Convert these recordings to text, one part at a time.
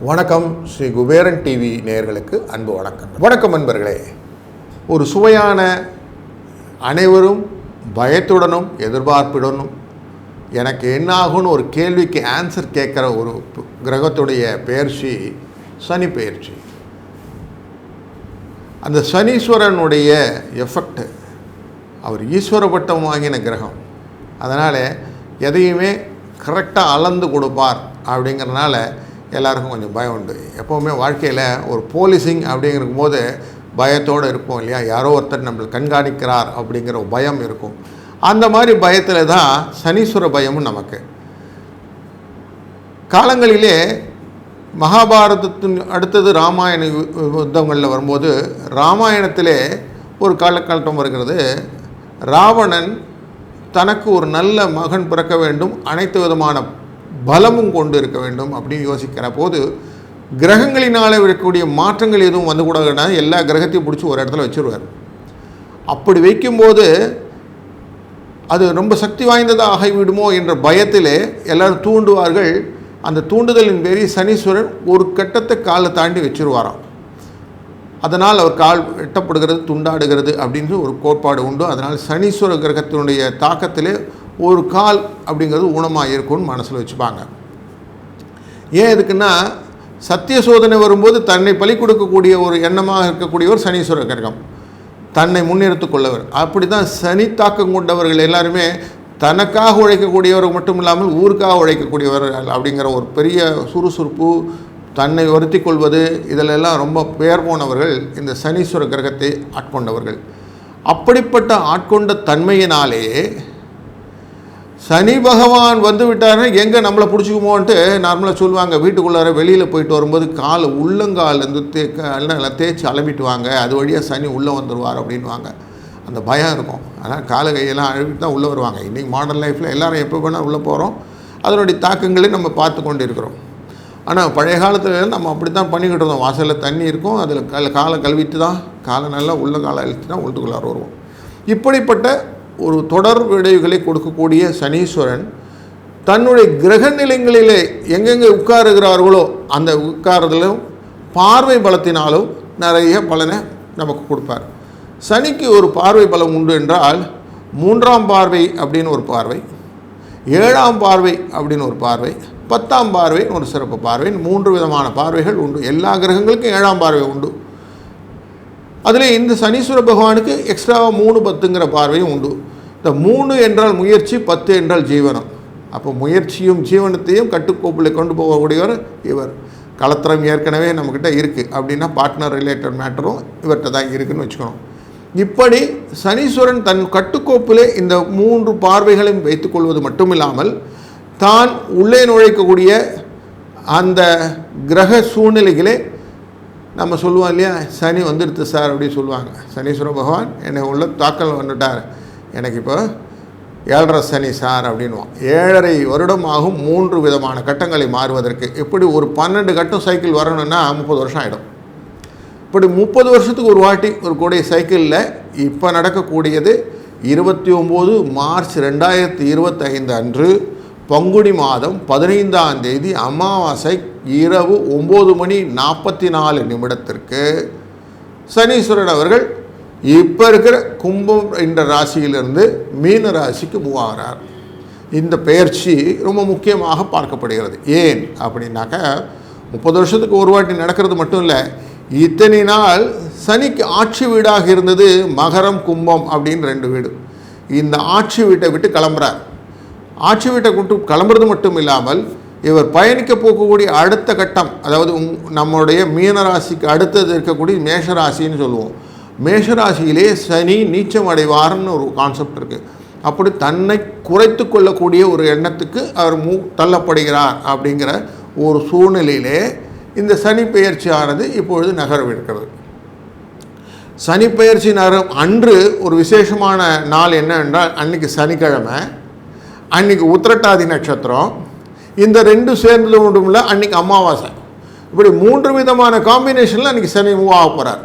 வணக்கம் ஸ்ரீ குபேரன் டிவி நேயர்களுக்கு அன்பு வணக்கம். வணக்கம் நண்பர்களே. ஒரு சுவையான அனைவரும் பயத்துடனும் எதிர்பார்ப்புடனும் எனக்கு என்ன ஆகும்னு ஒரு கேள்விக்கு ஆன்சர் கேட்குற ஒரு கிரகத்துடைய பெயர்ச்சி சனி பெயர்ச்சி. அந்த சனீஸ்வரனுடைய எஃபெக்ட் அவர் ஈஸ்வர பட்டம் வாங்கின கிரகம். அதனால் எதையுமே கரெக்டாக அளந்து கொடுப்பார் அப்படிங்கிறனால எல்லாருக்கும் கொஞ்சம் பயம் உண்டு. எப்போவுமே வாழ்க்கையில் ஒரு போலீசிங் அப்படிங்கும் போது பயத்தோடு இருப்போம் இல்லையா? யாரோ ஒருத்தர் நம்மளை கண்காணிக்கிறார் அப்படிங்கிற ஒரு பயம் இருக்கும். அந்த மாதிரி பயத்தில் தான் சனீஸ்வர பயமும் நமக்கு. காலங்களிலே மகாபாரதத்தின் அடுத்தது ராமாயண யு- யுத்தங்களில் வரும்போது ராமாயணத்திலே ஒரு காலகட்டம் வருகிறது. ராவணன் தனக்கு ஒரு நல்ல மகன் பிறக்க வேண்டும் அனைத்து விதமான பலமும் கொண்டு இருக்க வேண்டும் அப்படின்னு யோசிக்கிற போது கிரகங்களினால் இருக்கக்கூடிய மாற்றங்கள் எதுவும் வந்து கூடாதுன்னா எல்லா கிரகத்தையும் பிடிச்சி ஒரு இடத்துல வச்சுருவார். அப்படி வைக்கும்போது அது ரொம்ப சக்தி வாய்ந்ததாக ஆகிவிடுமோ என்ற பயத்திலே எல்லாரும் தூண்டுவார்கள். அந்த தூண்டுதலின் பேரில் சனீஸ்வரன் ஒரு கட்டத்தை காலை தாண்டி வச்சிருவாராம். அதனால் அவர் கால் வெட்டப்படுகிறது துண்டாடுகிறது அப்படின்னு ஒரு கோட்பாடு உண்டு. அதனால் சனீஸ்வர கிரகத்தினுடைய தாக்கத்திலே ஒரு கால் அப்படிங்கிறது ஊனமாக இருக்கும்னு மனசில் வச்சுப்பாங்க. ஏன் எதுக்குன்னா சத்திய சோதனை வரும்போது தன்னை பலி கொடுக்கக்கூடிய ஒரு எண்ணமாக இருக்கக்கூடியவர் சனீஸ்வர கிரகம். தன்னை முன்னிறுத்து கொள்ளவர். அப்படி தான் சனி தாக்கம் கொண்டவர்கள் எல்லாருமே தனக்காக உழைக்கக்கூடியவர் மட்டும் இல்லாமல் ஊருக்காக உழைக்கக்கூடியவர்கள் அப்படிங்கிற ஒரு பெரிய சுறுசுறுப்பு தன்னை ஒருத்தி கொள்வது இதிலெல்லாம் ரொம்ப பெயர் போனவர்கள் இந்த சனீஸ்வர கிரகத்தை ஆட்கொண்டவர்கள். அப்படிப்பட்ட ஆட்கொண்ட தன்மையினாலே சனி பகவான் வந்து விட்டாருன்னா எங்கே நம்மளை பிடிச்சிக்குமோன்ட்டு நார்மலாக சொல்லுவாங்க. வீட்டுக்குள்ளார வெளியில் போயிட்டு வரும்போது கால் உள்ளங்கால்லேருந்து தே எல்லாம் தேய்ச்சி அலம்பிட்டு வாங்க. அது வழியாக சனி உள்ளே வந்துடுவார் அப்படின்வாங்க அந்த பயம் இருக்கும். ஆனால் கால கையெல்லாம் அழுவிட்டு தான் உள்ளே வருவாங்க. இன்றைக்கி மாடர்ன் லைஃப்பில் எல்லோரும் எப்போ வேணால் உள்ளே போகிறோம் அதனுடைய தாக்கங்களை நம்ம பார்த்து கொண்டு இருக்கிறோம் ஆனால் பழைய காலத்தில் நம்ம அப்படி தான் பண்ணிக்கிட்டு இருந்தோம். வாசலில் தண்ணி இருக்கும். அதில் கல் காலை கழுவிட்டு தான் காலை நல்லா உள்ள காலை அழித்து தான் உள்ளுக்குள்ளார வருவோம் இப்படிப்பட்ட ஒரு தொடர் விளைவுகளை கொடுக்கக்கூடிய சனீஸ்வரன் தன்னுடைய கிரக நிலைங்களிலே எங்கெங்கே உட்காருகிறார்களோ அந்த உட்காரதிலும் பார்வை பலத்தினாலும் நிறைய பலனை நமக்கு கொடுப்பார். சனிக்கு ஒரு பார்வை பலம் உண்டு என்றால் மூன்றாம் பார்வை அப்படின்னு ஒரு பார்வை ஏழாம் பார்வை அப்படின்னு ஒரு பார்வை பத்தாம் பார்வை ஒரு சிறப்பு பார்வை மூன்று விதமான பார்வைகள் உண்டு. எல்லா கிரகங்களுக்கும் ஏழாம் பார்வை உண்டு. அதில் இந்த சனீஸ்வர பகவானுக்கு எக்ஸ்ட்ராவாக மூணு பத்துங்கிற பார்வையும் உண்டு. இந்த மூணு என்றால் முயற்சி பத்து என்றால் ஜீவனம். அப்போ முயற்சியும் ஜீவனத்தையும் கட்டுக்கோப்பில் கொண்டு போகக்கூடியவர் இவர். கலத்திரம் ஏற்கனவே நம்மக்கிட்ட இருக்குது அப்படின்னா பார்ட்னர் ரிலேட்டட் மேட்டரும் இவர்கிட்ட தான் இருக்குதுன்னு வச்சுக்கணும். இப்படி சனீஸ்வரன் தன் கட்டுக்கோப்பிலே இந்த மூன்று பார்வைகளையும் வைத்துக்கொள்வது மட்டுமில்லாமல் தான் உள்ளே நுழைக்கக்கூடிய அந்த கிரக சூழ்நிலைகளே நம்ம சொல்லுவோம் இல்லையா? சனி வந்துடுது சார் அப்படின்னு சொல்லுவாங்க. சனீஸ்வர பகவான் என்னை உள்ள தாக்கல் வந்துட்டார். எனக்கு இப்போ ஏழரை சனி சார் அப்படின்வான் ஏழரை வருடம் ஆகும் மூன்று விதமான கட்டங்களை மாறுவதற்கு. எப்படி ஒரு பன்னெண்டு கட்டம் சைக்கிள் வரணும்னா முப்பது வருஷம் ஆகிடும் இப்படி முப்பது வருஷத்துக்கு ஒரு வாட்டி ஒரு கூடிய சைக்கிளில் இப்போ நடக்கக்கூடியது இருபத்தி ஒம்பது மார்ச் ரெண்டாயிரத்தி இருபத்தைந்து அன்று பங்குனி மாதம் பதினைந்தாம் தேதி அமாவாசை இரவு ஒம்பது மணி நாற்பத்தி நாலு நிமிடத்திற்கு சனீஸ்வரன் அவர்கள் இப்போ இருக்கிற கும்பம் என்ற ராசியிலிருந்து மீன ராசிக்கு மூவ் ஆகிறார் இந்த பெயர்ச்சி ரொம்ப முக்கியமாக பார்க்கப்படுகிறது. ஏன் அப்படின்னாக்கா முப்பது வருஷத்துக்கு ஒரு வாட்டி நடக்கிறது மட்டும் இல்லை இத்தனை நாள் சனிக்கு ஆட்சி வீடாக இருந்தது மகரம் கும்பம் அப்படின்னு ரெண்டு வீடு. இந்த ஆட்சி வீட்டை விட்டு கிளம்புறார். ஆட்சி வீட்டை கூட்டு கிளம்புறது மட்டும் இல்லாமல் இவர் பயணிக்க போகக்கூடிய அடுத்த கட்டம் அதாவது உங்- நம்முடைய மீனராசிக்கு அடுத்தது இருக்கக்கூடிய மேஷராசின்னு சொல்லுவோம். மேஷராசியிலே சனி நீச்சம் அடைவார்னு ஒரு கான்செப்ட் இருக்குது அப்படி தன்னை குறைத்து கொள்ளக்கூடிய ஒரு எண்ணத்துக்கு அவர் மூ தள்ளப்படுகிறார் அப்படிங்கிற ஒரு சூழ்நிலையிலே இந்த சனி பெயர்ச்சியானது இப்பொழுது நகரவிருக்கிறது சனி பெயர்ச்சி நகரம் அன்று ஒரு விசேஷமான நாள் என்னவென்றால் அன்னைக்கு சனிக்கிழமை. அன்னைக்கு உத்திரட்டாதி நட்சத்திரம். இந்த ரெண்டு சேர்ந்தது இல்லை அன்னைக்கு அமாவாசை. இப்படி மூன்று விதமான காம்பினேஷனில் அன்றைக்கி சனி மூவ் ஆக போகிறார்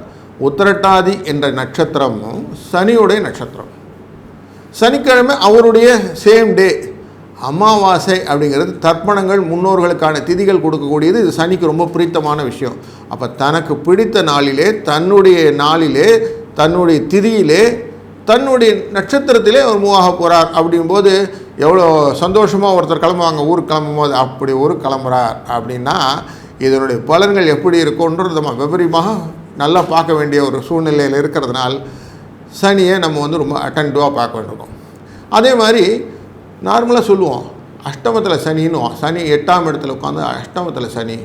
உத்திரட்டாதி என்ற நட்சத்திரமும் சனியுடைய நட்சத்திரம். சனிக்கிழமை அவருடைய சேம் டே அமாவாசை அப்படிங்கிறது தர்ப்பணங்கள் முன்னோர்களுக்கான திதிகள் கொடுக்கக்கூடியது. இது சனிக்கு ரொம்ப பிடித்தமான விஷயம். அப்போ தனக்கு பிடித்த நாளிலே தன்னுடைய நாளிலே தன்னுடைய திதியிலே தன்னுடைய நட்சத்திரத்திலே அவர் மூவாக போகிறார் அப்படிங்கும்போது எவ்வளோ சந்தோஷமாக ஒருத்தர் கிளம்புவாங்க ஊருக்கு கிளம்பும் போது அப்படி ஒரு கிளம்புறார் அப்படின்னா இதனுடைய பலன்கள் எப்படி இருக்கும்ன்றது நம்ம விபரீமாக நல்லா பார்க்க வேண்டிய ஒரு சூழ்நிலையில் இருக்கிறதுனால் சனியை நம்ம வந்து ரொம்ப அட்டன்டிவாக பார்க்க வேண்டியிருக்கோம். அதே மாதிரி நார்மலாக சொல்லுவோம் அஷ்டமத்தில் சனின்னுவோம் சனி எட்டாம் இடத்துல உட்காந்து அஷ்டமத்தில் சனி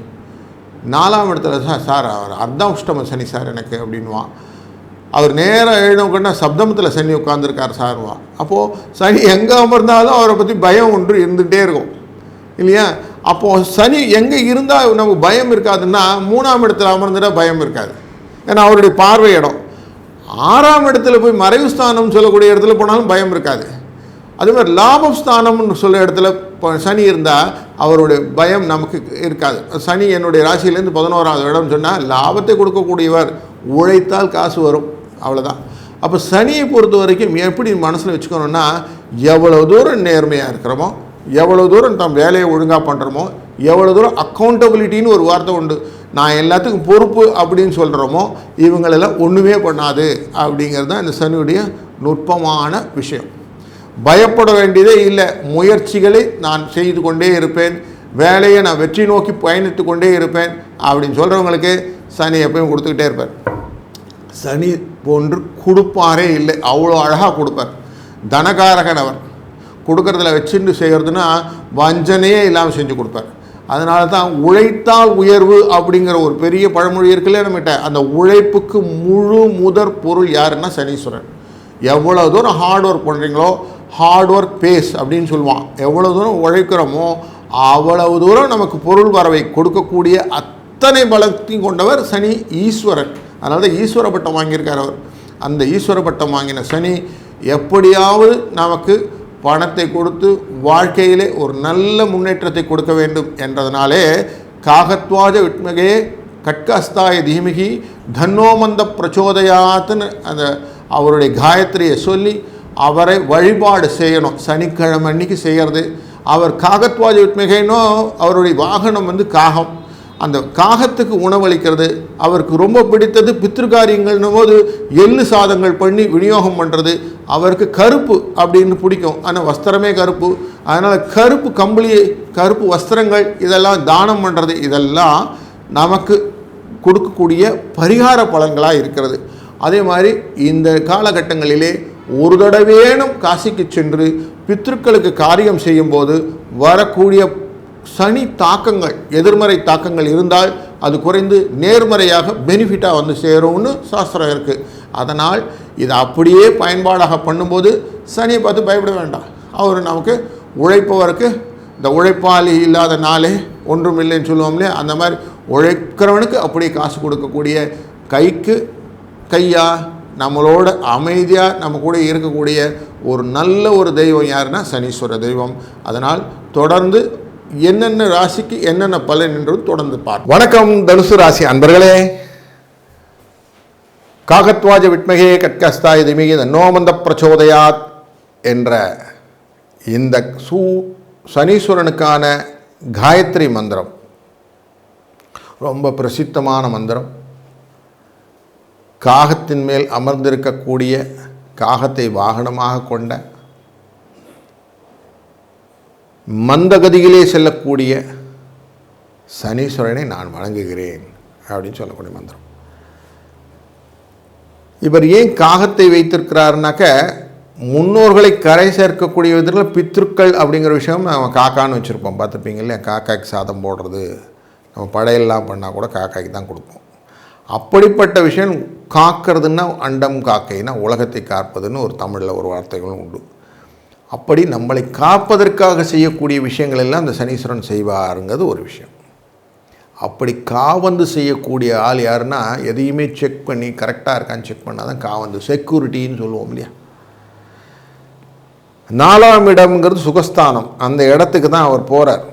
நாலாம் இடத்துல சார் சார் அவர் அர்த்தம் அஷ்டம சனி சார் எனக்கு அப்படின்வான் அவர் நேராக எழுதவுக்கன்னா சப்தமத்தில் சனி உட்காந்துருக்கார் சார்வா அப்போது சனி எங்கே அமர்ந்தாலும் அவரை பற்றி பயம் ஒன்று இருந்துகிட்டே இருக்கும். இல்லையா? அப்போது சனி எங்கே இருந்தால் நமக்கு பயம் இருக்காதுன்னா மூணாம் இடத்துல அமர்ந்துட்டால் பயம் இருக்காது. ஏன்னா அவருடைய பார்வை இடம். ஆறாம் இடத்துல போய் மறைவு ஸ்தானம்னு சொல்லக்கூடிய இடத்துல போனாலும் பயம் இருக்காது. அதே மாதிரி லாபஸ்தானம்னு சொல்கிற இடத்துல இப்போ சனி இருந்தால் அவருடைய பயம் நமக்கு இருக்காது. சனி என்னுடைய ராசியிலேருந்து பதினோராவது இடம் சொன்னால் லாபத்தை கொடுக்கக்கூடியவர் உழைத்தால் காசு வரும். அவ்வளோதான் அப்போ சனியை பொறுத்த வரைக்கும் எப்படி மனசில் வச்சுக்கணும்னா எவ்வளோ தூரம் நேர்மையாக இருக்கிறோமோ எவ்வளோ தூரம் தம் வேலையை ஒழுங்காக பண்ணுறோமோ எவ்வளோ தூரம் அக்கௌண்டபிலிட்டின்னு ஒரு வார்த்தை உண்டு. நான் எல்லாத்துக்கும் பொறுப்பு அப்படின்னு சொல்கிறோமோ இவங்களெல்லாம் ஒன்றுமே பண்ணாது அப்படிங்கிறது தான் இந்த சனியுடைய நுட்பமான விஷயம். பயப்பட வேண்டியதே இல்லை. முயற்சிகளை நான் செய்து கொண்டே இருப்பேன். வேலையை நான் வெற்றி நோக்கி பயணித்து கொண்டே இருப்பேன் அப்படின்னு சொல்கிறவங்களுக்கு சனி எப்பயும் கொடுத்துக்கிட்டே இருப்பார். சனி போன்று கொடுப்பாரே இல்லை. அவ்வளோ அழகாக கொடுப்பார். தனகாரகன் அவர். கொடுக்கறதுல வச்சுட்டு செய்கிறதுனா வஞ்சனையே இல்லாமல் செஞ்சு கொடுப்பார். அதனால தான் உழைத்தால் உயர்வு அப்படிங்கிற ஒரு பெரிய பழமொழி இருக்குல்ல நம்மகிட்ட. அந்த உழைப்புக்கு முழு முதற் பொருள் யாருன்னா சனீஸ்வரன். எவ்வளோ தூரம் ஹார்ட் ஒர்க் பண்ணுறீங்களோ ஹார்ட் ஒர்க் பேஸ் அப்படின்னு சொல்லுவான். எவ்வளோ தூரம் உழைக்கிறோமோ அவ்வளவு தூரம் நமக்கு பொருள் வரவை கொடுக்கக்கூடிய அத்தனை பலத்தையும் கொண்டவர் சனி ஈஸ்வரன். அதனால தான் ஈஸ்வர பட்டம் வாங்கியிருக்கார் அவர். அந்த ஈஸ்வர பட்டம் வாங்கின சனி எப்படியாவது நமக்கு பணத்தை கொடுத்து வாழ்க்கையிலே ஒரு நல்ல முன்னேற்றத்தை கொடுக்க வேண்டும் என்றதனாலே காகத்வாஜ விட்மகே கட்கஸ்தாய தீமிகி தன்னோமந்த பிரச்சோதயாத்துன்னு அந்த அவருடைய காயத்ரியை சொல்லி அவரை வழிபாடு செய்யணும். சனிக்கிழமை அன்னைக்கு செய்கிறது அவர் காகத்வாஜ விட்மிகைனோ அவருடைய வாகனம் வந்து காகம். அந்த காகத்துக்கு உணவளிக்கிறது அவருக்கு ரொம்ப பிடித்தது பித்திருக்காரியங்கள்னும் போது எள்ளு சாதங்கள் பண்ணி விநியோகம் பண்ணுறது அவருக்கு கருப்பு அப்படின்னு பிடிக்கும். ஆனால் வஸ்திரமே கருப்பு. அதனால் கருப்பு கம்பளி கருப்பு வஸ்திரங்கள் இதெல்லாம் தானம் பண்ணுறது இதெல்லாம் நமக்கு கொடுக்கக்கூடிய பரிகார பலன்களாக இருக்கிறது. அதே மாதிரி இந்த காலகட்டங்களிலே ஒரு தடவேனும் காசிக்கு சென்று பித்ருக்களுக்கு காரியம் செய்யும்போது வரக்கூடிய சனி தாக்கங்கள் எதிர்மறை தாக்கங்கள் இருந்தால் அது குறைந்து நேர்மறையாக பெனிஃபிட்டாக வந்து சேரும்னு சாஸ்திரம் இருக்குது அதனால் இதை அப்படியே பயன்பாடாக பண்ணும்போது சனியை பார்த்து பயப்பட வேண்டாம். அவர் நமக்கு உழைப்பவருக்கு இந்த உழைப்பாளி இல்லாத நாளே ஒன்றும் இல்லைன்னு சொல்லுவோம் அந்த மாதிரி உழைக்கிறவனுக்கு அப்படியே காசு கொடுக்கக்கூடிய கைக்கு கையாக நம்மளோட அமைதியாக நம்ம கூட இருக்கக்கூடிய ஒரு நல்ல ஒரு தெய்வம் யாருன்னா சனீஸ்வர தெய்வம். அதனால் தொடர்ந்து என்னென்ன ராசிக்கு என்னென்ன பலன் என்றும் தொடர்ந்து பார் வணக்கம் தனுசு ராசி அன்பர்களே. காகத்வாஜ விட்மகே கட்கஸ்தாய திமிகி நோமந்த பிரச்சோதயாத் என்ற இந்த சூ சனீஸ்வரனுக்கான காயத்ரி மந்திரம். ரொம்ப பிரசித்தமான மந்திரம். காகத்தின் மேல் அமர்ந்திருக்கக்கூடிய காகத்தை வாகனமாக கொண்ட மந்தகதியிலே செல்லக்கூடிய சனீஸ்வரனை நான் வணங்குகிறேன் அப்படின்னு சொல்லக்கூடிய மந்திரம். இவர் ஏன் காகத்தை வைத்திருக்கிறாருனாக்க முன்னோர்களை கரை சேர்க்கக்கூடிய விதத்தில் பித்ருக்கள் அப்படிங்கிற விஷயம் நம்ம காக்கான்னு வச்சுருப்போம். பார்த்துருப்பீங்க இல்லையா? காக்காய்க்கு சாதம் போடுறது நம்ம படையெல்லாம் பண்ணால் கூட காக்காய்க்கு தான் கொடுப்போம். அப்படிப்பட்ட விஷயம் காக்கிறதுன்னா அண்டம் காக்கைன்னா உலகத்தை காப்பதுன்னு ஒரு தமிழில் ஒரு வார்த்தைகளும் உண்டு. அப்படி நம்மளை காப்பதற்காக செய்யக்கூடிய விஷயங்கள் எல்லாம் அந்த சனீஸ்வரன் செய்வாருங்கிறது ஒரு விஷயம். அப்படி காவந்து செய்யக்கூடிய ஆள் யாருன்னா எதையுமே செக் பண்ணி கரெக்டாக இருக்கான்னு செக் பண்ணால் தான் காவந்து செக்யூரிட்டின்னு சொல்லுவோம் இல்லையா? நாலாம் இடம்ங்கிறது சுகஸ்தானம். அந்த இடத்துக்கு தான் அவர் போகிறார்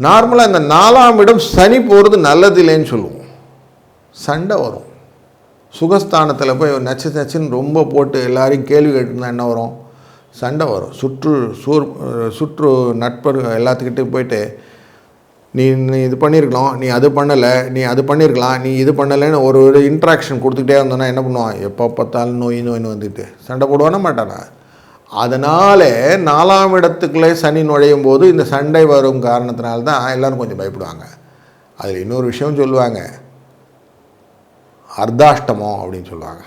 நார்மலாக இந்த நாலாம் இடம் சனி போகிறது நல்லது இல்லைன்னு சொல்லுவோம். சண்டை வரும். சுகஸ்தானத்தில் போய் நச்சு நச்சுன்னு ரொம்ப போட்டு எல்லாரையும் கேள்வி கேட்டுருந்தா என்ன வரும்? சண்டை வரும். சுற்று சூர் சுற்று நட்பர் எல்லாத்துக்கிட்டையும் போயிட்டு நீ நீ இது பண்ணியிருக்கலாம் நீ அது பண்ணலை. நீ அது பண்ணியிருக்கலாம் நீ இது பண்ணலைன்னு ஒரு ஒரு இன்ட்ராக்ஷன் கொடுத்துக்கிட்டே இருந்தோன்னா என்ன பண்ணுவான்? எப்போ பார்த்தாலும் நோய் நோயின்னு வந்துட்டு. சண்டை போடுவானா மாட்டானா? அதனால் நாலாம் இடத்துக்குள்ளே சனி நுழையும் போது இந்த சண்டை வரும் காரணத்தினால தான் எல்லோரும் கொஞ்சம் பயப்படுவாங்க. அதில் இன்னொரு விஷயம் சொல்லுவாங்க. அர்த்தாஷ்டமம் அப்படின்னு சொல்லுவாங்க.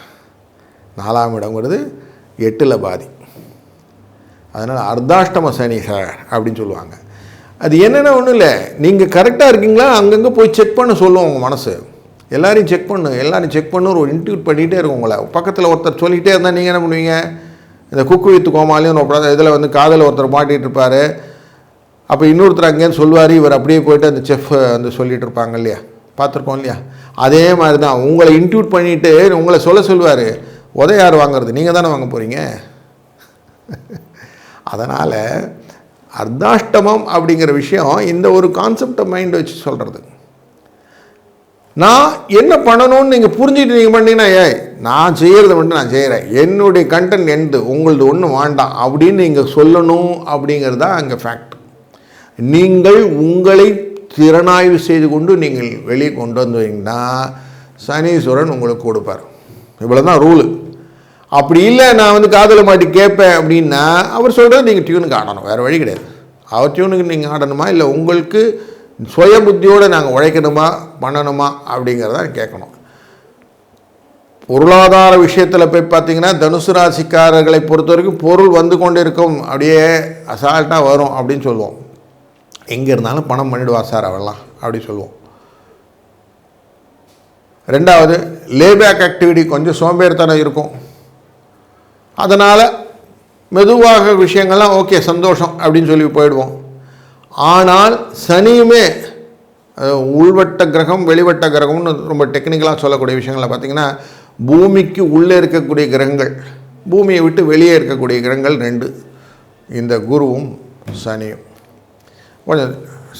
நாலாம் இடங்கிறது எட்டில் பாதி. அதனால் அர்த்தாஷ்டம சனி சார் அப்படின்னு சொல்லுவாங்க. அது என்னென்ன ஒன்றும் இல்லை. நீங்கள் கரெக்டாக இருக்கீங்களா? அங்கங்கே போய் செக் பண்ண சொல்லுவோம் உங்கள் மனசு. எல்லாரையும் செக் பண்ணு. எல்லாரையும் செக் பண்ணு ஒரு இன்ட்யூட் பண்ணிகிட்டே இருக்கும் உங்களை. பக்கத்தில் ஒருத்தர் சொல்லிகிட்டே இருந்தால் நீங்கள் என்ன பண்ணுவீங்க? இந்த குக்கு வித்து கோமாலையும் ஒரு இதில் வந்து காதில் ஒருத்தர் மாட்டிகிட்டு இருப்பார். அப்போ இன்னொருத்தர் அங்கேயே சொல்லுவார். இவர் அப்படியே போயிட்டு அந்த செஃப் வந்து சொல்லிகிட்டு இருப்பாங்க இல்லையா? பார்த்துருக்கோம் இல்லையா? அதே மாதிரி தான் உங்களை இன்ட்யூட் பண்ணிவிட்டு உங்களை சொல்ல சொல்லுவார் உத யார் வாங்குறது? நீங்கள் தானே வாங்க போகிறீங்க அதனால் அர்த்தாஷ்டமம் அப்படிங்கிற விஷயம் இந்த ஒரு கான்செப்டை மைண்ட் வச்சு சொல்கிறது நான் என்ன பண்ணணும்னு நீங்கள் புரிஞ்சுட்டு நீங்கள் பண்ணீங்கன்னா ஏய் நான் செய்கிறத மட்டும் நான் செய்கிறேன் என்னுடைய கண்டென்ட் எண்டு உங்களது ஒன்றும் வேண்டாம். அப்படின்னு நீங்கள் சொல்லணும் அப்படிங்கிறது தான் அங்கே ஃபேக்ட் நீங்கள் உங்களை திறனாய்வு செய்து கொண்டு நீங்கள் வெளியே கொண்டு வந்தீங்கன்னா சனீஸ்வரன் உங்களுக்கு கொடுப்பார். இவ்வளோ தான் ரூலு அப்படி இல்லை நான் வந்து காதல் மாட்டி கேட்பேன் அப்படின்னா அவர் சொல்கிறது நீங்கள் டியூனுக்கு ஆடணும். வேறு வழி கிடையாது. அவர் டியூனுக்கு நீங்கள் ஆடணுமா? இல்லை உங்களுக்கு சுய புத்தியோடு நாங்கள் உழைக்கணுமா? பண்ணணுமா? அப்படிங்கிறத கேட்கணும். பொருளாதார விஷயத்தில் போய் பார்த்தீங்கன்னா தனுசு ராசிக்காரர்களை பொறுத்த வரைக்கும் பொருள் வந்து கொண்டு இருக்கும் அப்படியே அசால்ட்டாக வரும் அப்படின்னு சொல்லுவோம். எங்கே இருந்தாலும் பணம் பண்ணிடுவா சார் அவெல்லாம் அப்படி சொல்லுவோம். ரெண்டாவது லேபேக் ஆக்டிவிட்டி கொஞ்சம் சோம்பேறித்தனம் இருக்கும். அதனால் மெதுவாக விஷயங்கள்லாம் ஓகே சந்தோஷம் அப்படின்னு சொல்லி போயிடுவோம். ஆனால் சனியுமே உள்வட்ட கிரகம் வெளிவட்ட கிரகம்னு ரொம்ப டெக்னிக்கலாக சொல்லக்கூடிய விஷயங்களை பார்த்திங்கன்னா பூமிக்கு உள்ளே இருக்கக்கூடிய கிரகங்கள் பூமியை விட்டு வெளியே இருக்கக்கூடிய கிரகங்கள் ரெண்டு. இந்த குருவும் சனியும். கொஞ்சம்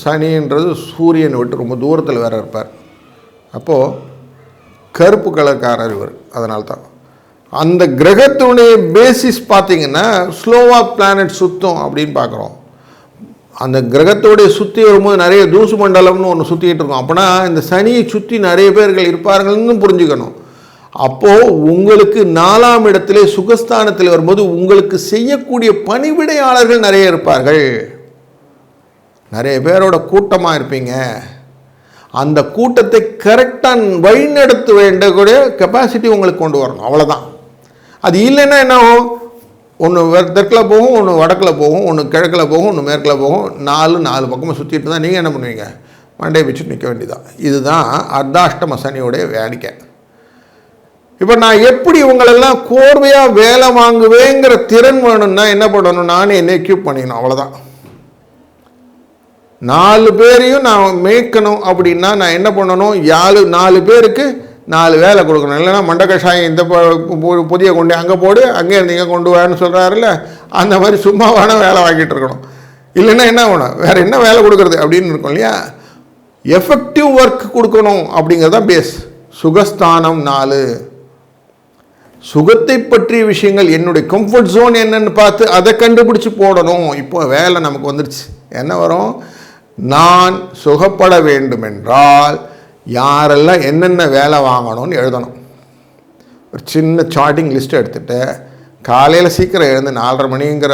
சனின்றது சூரியனை விட்டு ரொம்ப தூரத்தில் வேறு இருப்பார். அப்போது கருப்பு கலர்காரர் இவர் அதனால்தான். அந்த கிரகத்தினுடைய பேசிஸ் பார்த்திங்கன்னா ஸ்லோவாக பிளானட் சுத்தம் அப்படின்னு பார்க்குறோம். அந்த கிரகத்தோடைய சுற்றி வரும்போது நிறைய தூசு மண்டலம்னு ஒன்று சுற்றிக்கிட்டு இருக்கோம். அப்படின்னா இந்த சனியை சுற்றி நிறைய பேர்கள் இருப்பார்கள்னு புரிஞ்சுக்கணும். அப்போது உங்களுக்கு நாலாம் இடத்திலே சுகஸ்தானத்தில் வரும்போது உங்களுக்கு செய்யக்கூடிய பணிவிடையாளர்கள் நிறைய இருப்பார்கள். நிறைய பேரோட கூட்டமாக இருப்பீங்க. அந்த கூட்டத்தை கரெக்டாக வழிநடத்த வேண்டக்கூடிய கெப்பாசிட்டி உங்களுக்கு கொண்டு வரணும். அவ்வளோதான் அது இல்லைன்னா என்ன ஆகும்? ஒன்று தெற்கில் போகும் ஒன்று வடக்கில் போகும் ஒன்று கிழக்கில் போகும் ஒன்று மேற்கில் போகும். நாலு நாலு பக்கமாக சுற்றிட்டு தான் நீங்கள் என்ன பண்ணுவீங்க? மண்டையை வச்சு நிற்க வேண்டியதான் இதுதான் அர்த்தாஷ்டம சனியுடைய வேடிக்கை. இப்போ நான் எப்படி இவங்களெல்லாம் கோர்வையாக வேலை வாங்குவேங்கிற திறன் வேணும்னா என்ன பண்ணணும்? நானே என்ன எக்யூப் பண்ணிக்கணும். அவ்வளோதான் நாலு பேரையும் நான் மேய்க்கணும் அப்படின்னா நான் என்ன பண்ணணும்? யாழு நாலு பேருக்கு நாலு வேலை கொடுக்கணும். இல்லைன்னா மண்ட கஷாயம் இந்த புதிய கொண்டு அங்கே போடு அங்கே இங்கே கொண்டு வான்னு சொல்கிறாருல்ல அந்த மாதிரி சும்மாவான வேலை வாங்கிட்டு இருக்கணும். இல்லைன்னா என்ன வேணும் வேறு என்ன வேலை கொடுக்குறது அப்படின்னு இருக்கும் இல்லையா? எஃபெக்டிவ் ஒர்க் கொடுக்கணும் அப்படிங்கிறது தான் பேஸ் சுகஸ்தானம் நாலு. சுகத்தை பற்றிய விஷயங்கள் என்னுடைய கம்ஃபர்ட் ஜோன் என்னன்னு பார்த்து அதை கண்டுபிடிச்சி போடணும். இப்போ வேலை நமக்கு வந்துடுச்சு என்ன வரும்? நான் சுகப்பட வேண்டுமென்றால் யாரெல்லாம் என்னென்ன வேலை வாங்கணும்னு எழுதணும். ஒரு சின்ன சார்ட்டிங் லிஸ்ட்டு எடுத்துகிட்டு காலையில் சீக்கிரம் எழுந்து நாலரை மணிங்கிற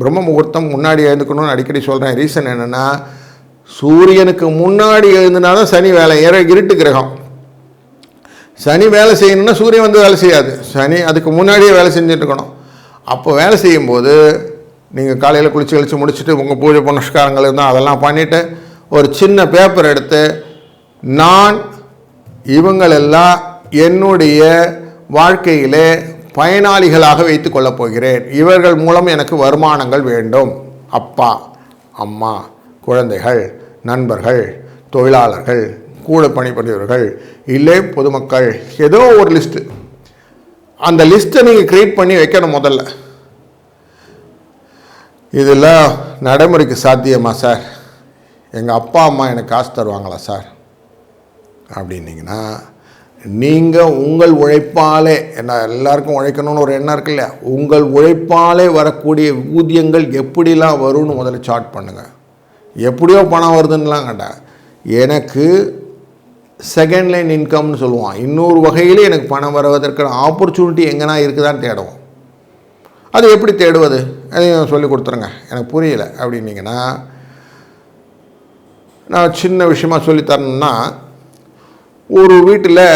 பிரம்ம முகூர்த்தம் முன்னாடி எழுந்துக்கணும்னு அடிக்கடி சொல்கிறேன் ரீசன் என்னென்னா சூரியனுக்கு முன்னாடி எழுந்துனா தான் சனி வேலை ஏற இருட்டு கிரகம். சனி வேலை செய்யணும்னா சூரியன் வந்து வேலை செய்யாது. சனி அதுக்கு முன்னாடியே வேலை செஞ்சுட்டு இருக்கணும். அப்போ வேலை செய்யும்போது நீங்கள் காலையில் குளிச்சு கழித்து முடிச்சுட்டு உங்கள் பூஜை புனஸ்காரங்கள் இருந்தால் அதெல்லாம் பண்ணிவிட்டு ஒரு சின்ன பேப்பர் எடுத்து நான் இவங்களெல்லாம் என்னுடைய வாழ்க்கையிலே பயனாளிகளாக வைத்து கொள்ளப் போகிறேன். இவர்கள் மூலம் எனக்கு வருமானங்கள் வேண்டும். அப்பா அம்மா குழந்தைகள் நண்பர்கள் தொழிலாளர்கள் கூட பணிபுரியவர்கள் இல்லை பொதுமக்கள் ஏதோ ஒரு லிஸ்ட்டு அந்த லிஸ்ட்டை நீங்கள் க்ரியேட் பண்ணி வைக்கணும் முதல்ல. இதெல்லாம் நடைமுறைக்கு சாத்தியமா சார்? எங்கள் அப்பா அம்மா எனக்கு காசு தருவாங்களா சார்? அப்படின்னீங்கன்னா நீங்கள் உங்கள் உழைப்பாலே என்ன எல்லாருக்கும் உழைக்கணும்னு ஒரு எண்ணம் இருக்குல்ல உங்கள் உழைப்பாலே வரக்கூடிய ஊதியங்கள் எப்படிலாம் வரும்னு முதல்ல சார்ட் பண்ணுங்கள் எப்படியோ பணம் வருதுன்னெலாம் கேட்டேன் எனக்கு செகண்ட் லைன் இன்கம்னு சொல்லுவான். இன்னொரு வகையில் எனக்கு பணம் வருவதற்கான ஆப்பர்ச்சுனிட்டி எங்கன்னா இருக்குதான்னு தேடுவோம். அது எப்படி தேடுவது? அதையும் சொல்லி கொடுத்துருங்க. எனக்கு புரியல அப்படின்னீங்கன்னா நான் சின்ன விஷயமா சொல்லித்தரணும்னா ஒரு வீட்டில்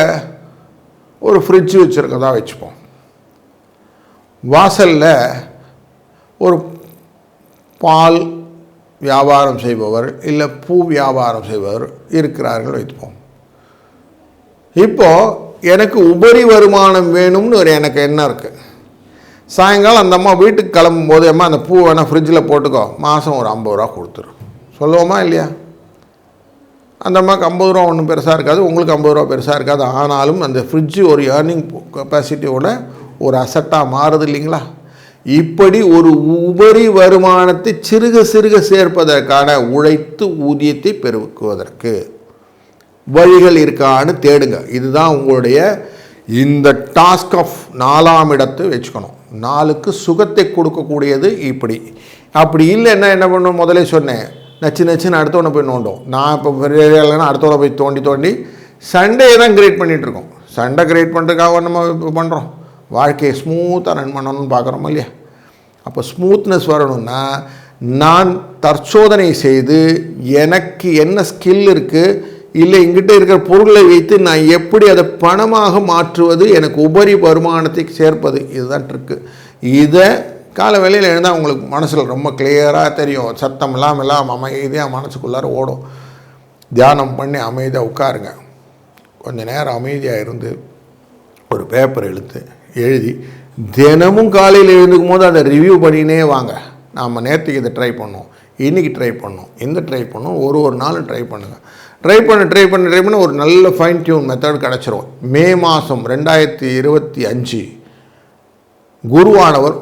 ஒரு ஃப்ரிட்ஜ் வச்சுருக்கதா வச்சுப்போம். வாசலில் ஒரு பால் வியாபாரம் செய்பவர் இல்லை பூ வியாபாரம் செய்பவர் இருக்கிறார்கள் வைத்துப்போம். இப்போது எனக்கு உபரி வருமானம் வேணும்னு ஒரு எனக்கு எண்ணம் இருக்குது சாயங்காலம் அந்த அம்மா வீட்டுக்கு கிளம்பும்போது அம்மா அந்த பூ வேணால் ஃப்ரிட்ஜில் போட்டுக்கோ. மாதம் ஒரு ஐம்பது ரூபா கொடுத்துரும். சொல்லுவோமா இல்லையா? அந்த அம்மாவுக்கு ஐம்பது ரூபா ஒன்றும் பெருசாக இருக்காது. உங்களுக்கு ஐம்பது ரூபா பெருசாக இருக்காது. ஆனாலும் அந்த ஃப்ரிட்ஜு ஒரு ஏர்னிங் கெப்பாசிட்டியோட ஒரு அசட்டாக மாறுது இல்லைங்களா? இப்படி ஒரு உபரி வருமானத்தை சிறுக சிறுக சேர்ப்பதற்கான உழைத்து ஊதியத்தை பெருக்குவதற்கு வழிகள் இருக்கான்னு தேடுங்க. இதுதான் உங்களுடைய இந்த டாஸ்க் ஆஃப் நாலாம் இடத்தை வச்சுக்கணும். நாளுக்கு சுகத்தை கொடுக்கக்கூடியது இப்படி. அப்படி இல்லைன்னா என்ன பண்ணும்? முதலே சொன்னேன். நச்சு நச்சுன்னு அடுத்தவனை போய் நோண்டும். நான் இப்போ இல்லைன்னா அடுத்தவனை போய் தோண்டி தோண்டி சண்டையை தான் கிரியேட் பண்ணிகிட்ருக்கோம் சண்டை கிரியேட் பண்ணுறதுக்காக நம்ம இப்போ பண்ணுறோம் வாழ்க்கையை ஸ்மூத்தாக ரன் பண்ணணும்னு பார்க்குறோம் இல்லையா? அப்போ ஸ்மூத்னஸ் வரணும்னா நான் தற்சோதனை செய்து எனக்கு என்ன ஸ்கில் இருக்குது இல்லை எங்கிட்ட இருக்கிற பொருளை வைத்து நான் எப்படி அதை பணமாக மாற்றுவது எனக்கு உபரி வருமானத்தை சேர்ப்பது இதுதான் ட்ரிக்கு இதை கால வேலையில் எழுந்தால் உங்களுக்கு மனசில் ரொம்ப கிளியராக தெரியும். சத்தம் இல்லாமல் இல்லாமல் அமைதியாக மனசுக்குள்ளார ஓடும். தியானம் பண்ணி அமைதியாக உட்காருங்க. கொஞ்ச நேரம் அமைதியாக இருந்து ஒரு பேப்பர் எழுத்து எழுதி தினமும் காலையில் எழுந்துக்கும் போது அதை ரிவ்யூ பண்ணினே வாங்க. நாம் நேற்றுக்கு இதை ட்ரை பண்ணோம் இன்றைக்கி ட்ரை பண்ணோம் இந்த ட்ரை பண்ணோம் ஒரு ஒரு நாளும் ட்ரை பண்ணுங்கள் ட்ரை பண்ண ட்ரை பண்ண ட்ரை பண்ண ஒரு நல்ல ஃபைன் டியூன் மெத்தட் கிடச்சிரும். மே மாதம் ரெண்டாயிரத்தி இருபத்தி அஞ்சு குருவானவர்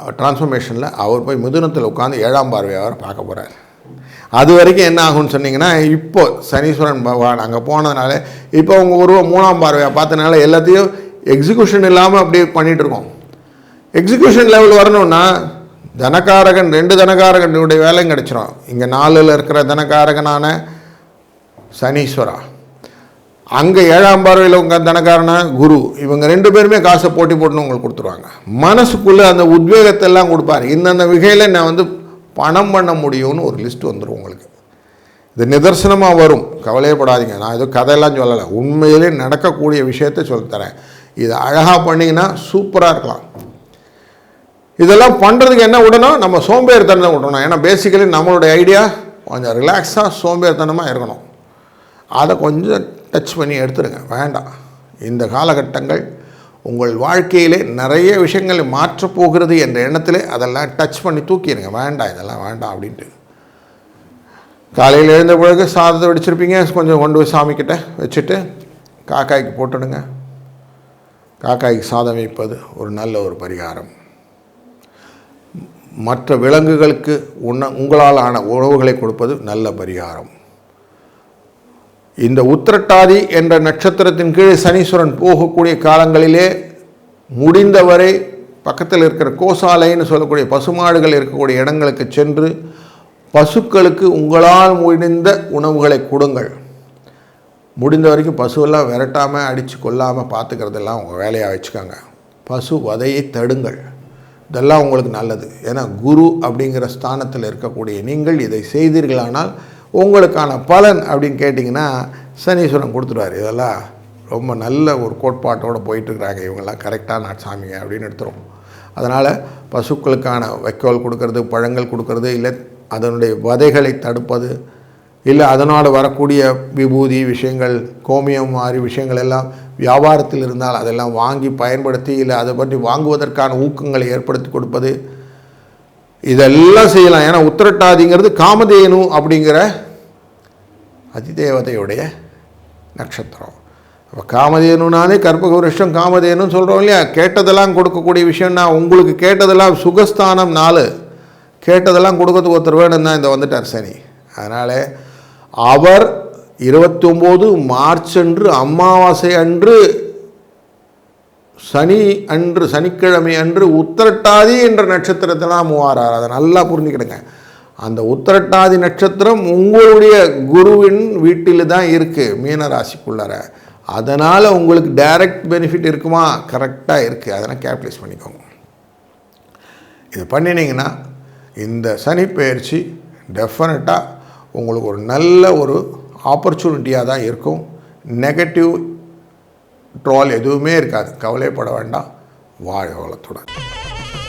டிரான்ஸ்ஃபர்மேஷனில் அவர் போய் மிதுனத்தில் உட்காந்து ஏழாம் பார்வையாளர் பார்க்க போகிறார் அது வரைக்கும் என்ன ஆகும்னு சொன்னீங்கன்னா இப்போ சனீஸ்வரன் பகவான் அங்கே போனதுனால இப்போ அவங்க உருவம் மூணாம் பார்வையாக பார்த்தனால எல்லாத்தையும் எக்ஸிக்யூஷன் இல்லாமல் அப்படியே பண்ணிகிட்ருக்கோம் எக்ஸிக்யூஷன் லெவல் வரணும்னா தனகாரகன் ரெண்டு தனகாரகனுடைய வேலையும் கிடச்சிரும். இங்கே நாலில் இருக்கிற தனகாரகனான சனீஸ்வரா. அங்கே ஏழாம் பார்வையில் உங்கள் தனக்காரனா குரு இவங்க ரெண்டு பேருமே காசை போட்டி போட்டுன்னு உங்களுக்கு கொடுத்துருவாங்க. மனசுக்குள்ளே அந்த உத்வேகத்தை எல்லாம் கொடுப்பாரு. இந்தந்த வகையில் நான் வந்து பணம் பண்ண முடியும்னு ஒரு லிஸ்ட் வந்துடும் உங்களுக்கு. இது நிதர்சனமாக வரும். கவலையப்படாதீங்க நான் எதுவும் கதையெல்லாம் சொல்லலை. உண்மையிலே நடக்கக்கூடிய விஷயத்தை சொல்லித்தரேன். இது அழகாக பண்ணிங்கன்னா சூப்பராக இருக்கலாம். இதெல்லாம் பண்ணுறதுக்கு என்ன விடணும் நம்ம சோம்பேறித்தனம் விடணும் ஏன்னா பேசிக்கலி நம்மளுடைய ஐடியா கொஞ்சம் ரிலாக்ஸாக சோம்பேறித்தனமாக இருக்கணும். அதை கொஞ்சம் டச் பண்ணி எடுத்துருங்க. வேண்டாம். இந்த காலகட்டங்கள் உங்கள் வாழ்க்கையிலே நிறைய விஷயங்களை மாற்றப்போகிறது என்ற எண்ணத்தில் அதெல்லாம் டச் பண்ணி தூக்கிடுங்க. வேண்டாம் இதெல்லாம் வேண்டாம் அப்படின்ட்டு. காலையில் எழுந்த பிறகு சாதத்தை வெடிச்சிருப்பீங்க. கொஞ்சம் கொண்டு போய் சாமிக்கிட்ட வச்சுட்டு காக்காய்க்கு போட்டுடுங்க. காக்காய்க்கு சாதம் வைப்பது ஒரு நல்ல ஒரு பரிகாரம். மற்ற விலங்குகளுக்கு உண்ண உங்களால் ஆன உணவுகளை கொடுப்பது நல்ல பரிகாரம். இந்த உத்திரட்டாதி என்ற நட்சத்திரத்தின் கீழே சனீஸ்வரன் போகக்கூடிய காலங்களிலே முடிந்தவரை பக்கத்தில் இருக்கிற கோசாலைன்னு சொல்லக்கூடிய பசுமாடுகள் இருக்கக்கூடிய இடங்களுக்கு சென்று பசுக்களுக்கு உங்களால் முடிந்த உணவுகளை கொடுங்கள். முடிந்த வரைக்கும் பசுவெல்லாம் விரட்டாமல் அடித்து கொல்லாமல் பார்த்துக்கிறதெல்லாம் உங்கள் வேலையாக வச்சுக்கோங்க. பசு வதையை தடுங்கள். இதெல்லாம் உங்களுக்கு நல்லது. ஏன்னா குரு அப்படிங்கிற ஸ்தானத்தில் இருக்கக்கூடிய நீங்கள் இதை செய்தீர்களானால் உங்களுக்கான பலன் அப்படின்னு கேட்டிங்கன்னா சனீஸ்வரன் கொடுத்துருவார். இதெல்லாம் ரொம்ப நல்ல ஒரு கோட்பாட்டோடு போயிட்டுருக்குறாங்க இவங்கெல்லாம். கரெக்டான சாமிங்க அப்படின்னு எடுத்துரும். அதனால் பசுக்களுக்கான வைக்கோல் கொடுக்கறது பழங்கள் கொடுக்கறது இல்லை அதனுடைய வதைகளை தடுப்பது இல்லை அதனால் வரக்கூடிய விபூதி விஷயங்கள் கோமியம் மாதிரி விஷயங்கள் எல்லாம் வியாபாரத்தில் இருந்தால் அதெல்லாம் வாங்கி பயன்படுத்தி இல்லை அதை பற்றி வாங்குவதற்கான ஊக்கங்களை ஏற்படுத்தி கொடுப்பது இதெல்லாம் செய்யலாம். ஏன்னா உத்திரட்டாதிங்கிறது காமதேனு அப்படிங்கிற அதிதேவதையுடைய நட்சத்திரம். அப்போ காமதேனுனாலே கற்பகவருஷம் காமதேனுன்னு சொல்கிறோம் இல்லையா? கேட்டதெல்லாம் கொடுக்கக்கூடிய விஷயம்னா உங்களுக்கு கேட்டதெல்லாம் சுகஸ்தானம் நாலு. கேட்டதெல்லாம் கொடுக்கறதுக்கு ஒருத்தர் வேணும் தான் இந்த வந்துட்டார் சனி. அதனால் அவர் இருபத்தொம்போது மார்ச் அன்று அமாவாசை அன்று சனி அன்று சனிக்கிழமை அன்று உத்திரட்டாதி என்ற நட்சத்திரத்தெல்லாம் மூவாரார் அதை நல்லா புரிஞ்சுக்கிடுங்க. அந்த உத்திரட்டாதி நட்சத்திரம் உங்களுடைய குருவின் வீட்டில் தான் இருக்குது மீன ராசிக்குள்ளார அதனால் உங்களுக்கு டைரக்ட் பெனிஃபிட் இருக்குமா? கரெக்டாக இருக்குது அதெல்லாம் கேபிட்டலைஸ் பண்ணிக்கோங்க. இது பண்ணினீங்கன்னா இந்த சனி பயிற்சி டெஃபினட்டாக உங்களுக்கு ஒரு நல்ல ஒரு ஆப்பர்ச்சுனிட்டியாக தான் இருக்கும். நெகட்டிவ் ட்ரால் எதுவுமே இருக்காது. கவலைப்பட வேண்டாம். வாழ்க வளத்துடன்.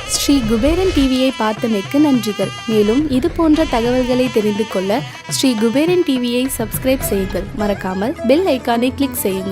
ஸ்ரீ குபேரன் டிவியை பார்த்தமைக்கு நன்றிகள். மேலும் இது போன்ற தகவல்களை தெரிந்து கொள்ள ஸ்ரீ குபேரன் டிவியை சப்ஸ்கிரைப் செய்யுங்கள். மறக்காமல் பெல் ஐக்கானை கிளிக் செய்யுங்கள்.